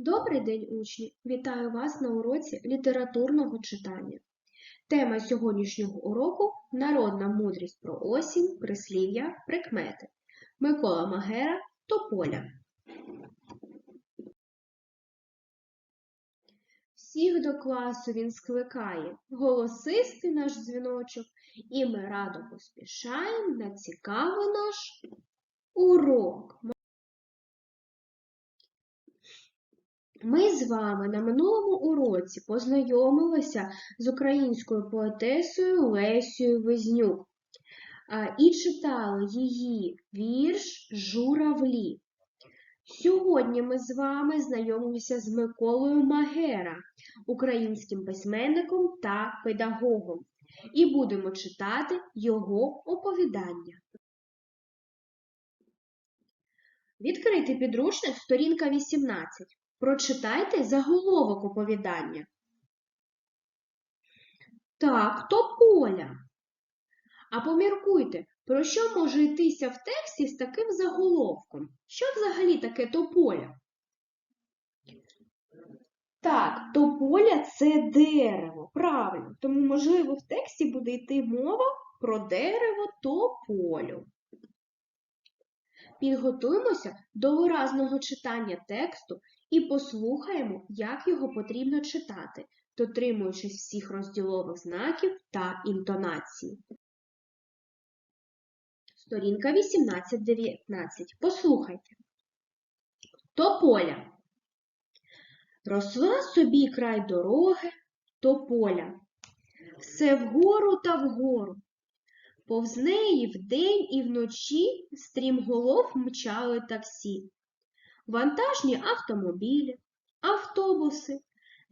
Добрий день, учні! Вітаю вас на уроці літературного читання. Тема сьогоднішнього уроку народна мудрість про осінь, прислів'я, прикмети. Микола Магера Тополя. Всіх до класу він скликає, голосистий наш дзвіночок, і ми радо поспішаємо на цікавий наш урок. Ми з вами на минулому уроці познайомилися з українською поетесою Лесією Везнюк і читали її вірш Журавлі. Сьогодні ми з вами знайомимося з Миколою Магера, українським письменником та педагогом, і будемо читати його оповідання. Відкритий підручник, сторінка 18. Прочитайте заголовок оповідання. Так, то поля. А поміркуйте, про що може йтися в тексті з таким заголовком? Що взагалі таке тополя? Так, тополя це дерево, правильно. Тому, можливо, в тексті буде йти мова про дерево тополю. Підготуємося до виразного читання тексту і послухаємо, як його потрібно читати, дотримуючись всіх розділових знаків та інтонації. Сторінка 18-19. Послухайте. Тополя. Росла собі край дороги тополя. Все вгору та вгору. Повз неї вдень і вночі стрімголов мчали таксі. Вантажні автомобілі, автобуси,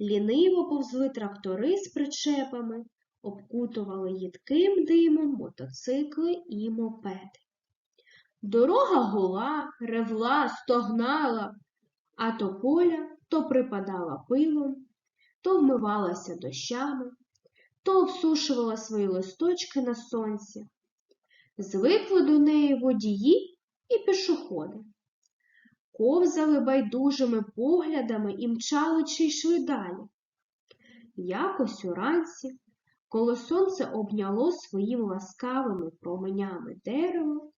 ліниво повзли трактори з причепами, обкутували їдким димом мотоцикли і мопеди. Дорога гола, ревла, стогнала, а то поля то припадала пилом, то вмивалася дощами, то обсушувала свої листочки на сонці. Звикли до неї водії і пішоходи ковзали байдужими поглядами і мчали чи йшли далі. Якось уранці, коли сонце обняло своїми ласкавими променями дерево,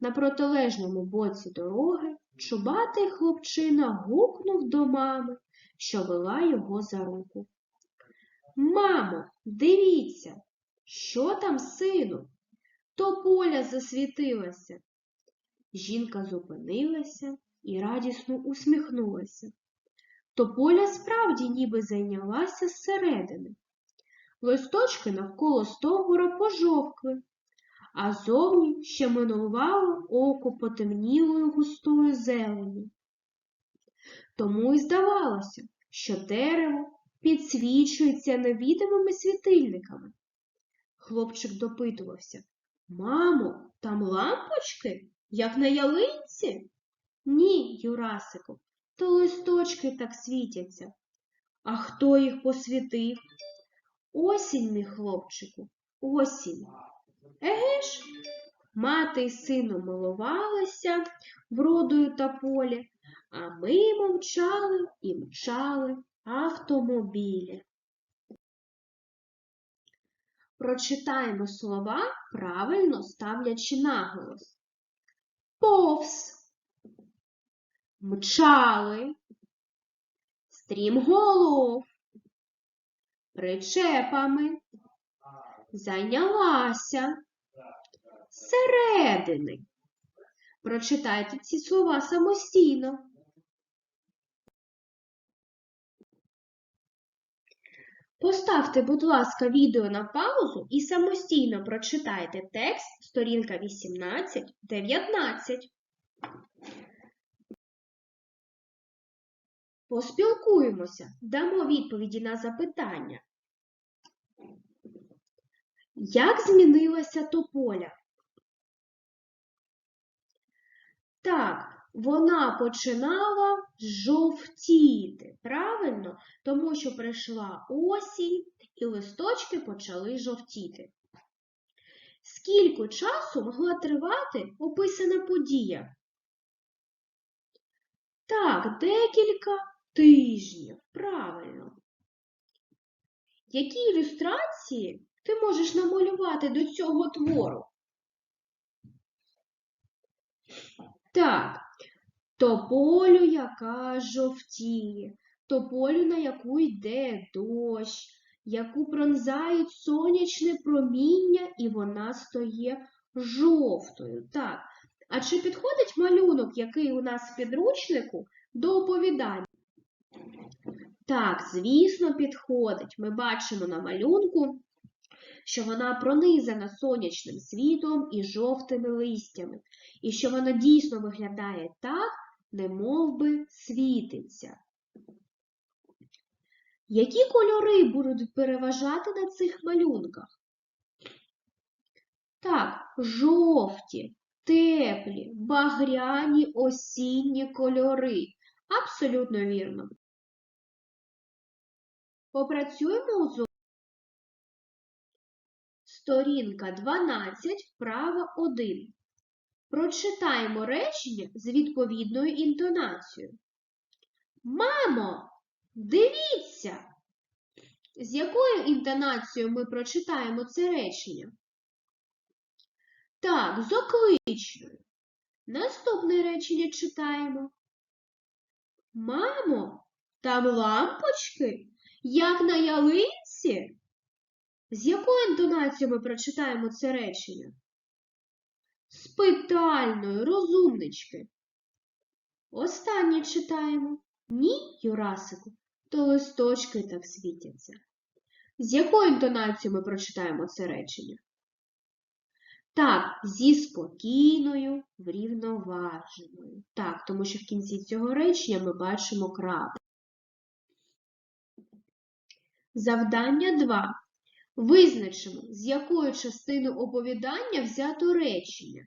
на протилежному боці дороги чубатий хлопчина гукнув до мами, що вела його за руку. Мамо, дивіться, що там, сину? То поля засвітилася. Жінка зупинилася і радісно усміхнулася. Тополя справді ніби зайнялася зсередини. Листочки навколо стовбура пожовкли, а зовні ще минувало око потемнілою густою зелені. Тому й здавалося, що дерево підсвічується невідомими світильниками. Хлопчик допитувався Мамо, там лампочки, як на ялинці? Ні, Юрасику, то листочки так світяться. А хто їх посвітив? Осінь, мій хлопчику, осінь. Еге ж, мати й сину милувалися вродою та полі, а ми мовчали і мчали автомобілі. Прочитаємо слова, правильно ставлячи наголос. Повз мчали, стрімголов, причепами, зайнялася, середини. Прочитайте ці слова самостійно. Поставте, будь ласка, відео на паузу і самостійно прочитайте текст сторінка 18-19. Поспілкуємося, дамо відповіді на запитання. Як змінилася тополя? Так, вона починала жовтіти, правильно? Тому що прийшла осінь і листочки почали жовтіти. Скільки часу могла тривати описана подія? Так, декілька тижнів. Правильно. Які ілюстрації ти можеш намалювати до цього твору? Так, тополю, яка жовтіє, тополю, на яку йде дощ, яку пронзають сонячне проміння, і вона стає жовтою. Так. А чи підходить малюнок, який у нас в підручнику, до оповідання? Так, звісно, підходить. Ми бачимо на малюнку, що вона пронизана сонячним світлом і жовтими листями, і що вона дійсно виглядає так, немов би світиться. Які кольори будуть переважати на цих малюнках? Так, жовті, теплі, багряні осінні кольори. Абсолютно вірно. Попрацюємо у зо- Сторінка 12, вправа 1. Прочитаємо речення з відповідною інтонацією. Мамо, дивіться! З якою інтонацією ми прочитаємо це речення? Так, з окличною. Наступне речення читаємо. Мамо, там лампочки, як на ялинці? З якою інтонацією ми прочитаємо це речення? З питальною, розумнички. Останнє читаємо. Ні, Юрасику, то листочки так світяться. З якою інтонацією ми прочитаємо це речення? Так, зі спокійною, врівноваженою. Так, тому що в кінці цього речення ми бачимо крапку. Завдання 2. Визначимо, з якої частини оповідання взято речення.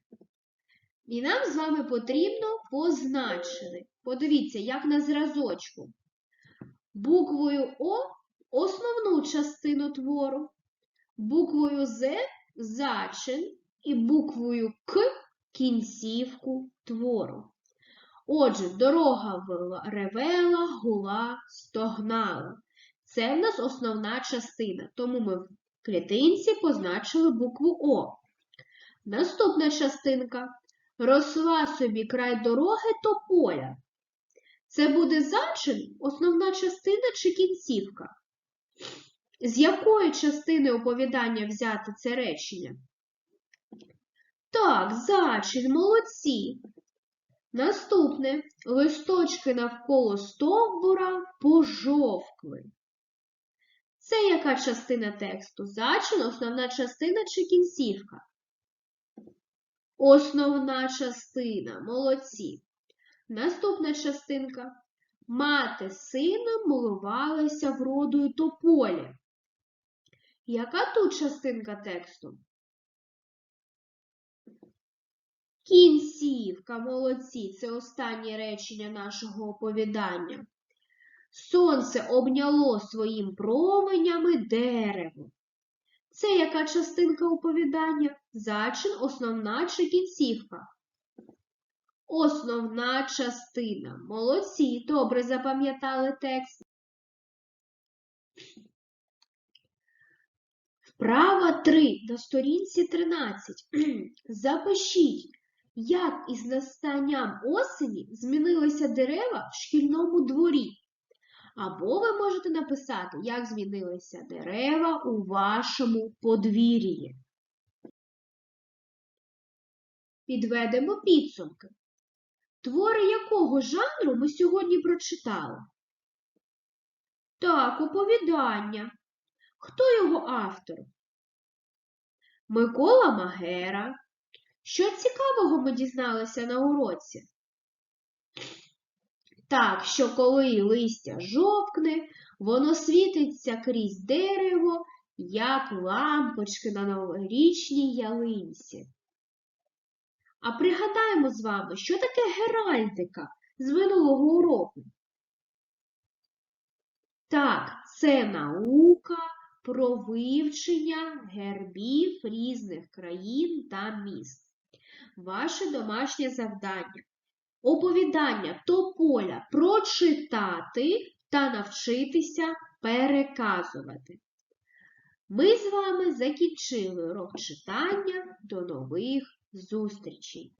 І нам з вами потрібно позначити. Подивіться, як на зразочку. Буквою О основну частину твору, буквою З зачин і буквою К кінцівку твору. Отже, дорога ревела, гула, стогнала. Це в нас основна частина, тому ми в клітинці позначили букву О. Наступна частинка. Росла собі край дороги тополя. Це буде зачин, основна частина чи кінцівка? З якої частини оповідання взяти це речення? Так, зачин, молодці. Наступне. Листочки навколо стовбура пожовкли. Це яка частина тексту? Зачин, основна частина чи кінцівка? Основна частина. Молодці. Наступна частинка. Мати з сином милувалися вродою тополі. Яка тут частинка тексту? Кінцівка, молодці, це останнє речення нашого оповідання. Сонце обняло своїм променями дерево. Це яка частинка оповідання? Зачин, основна чи кінцівка? Основна частина. Молодці, добре запам'ятали текст. Вправа 3 на сторінці 13. Запишіть, як із настанням осені змінилися дерева в шкільному дворі. Або ви можете написати, як змінилися дерева у вашому подвір'ї. Підведемо підсумки. Твори якого жанру ми сьогодні прочитали? Так, оповідання. Хто його автор? Микола Магера. Що цікавого ми дізналися на уроці? Так, що коли листя жовкне, воно світиться крізь дерево, як лампочки на новорічній ялинці. А пригадаємо з вами, що таке геральдика з минулого уроку. Так, це наука про вивчення гербів різних країн та міст. Ваше домашнє завдання оповідання Тополя прочитати та навчитися переказувати. Ми з вами закінчили урок читання. До нових зустрічей!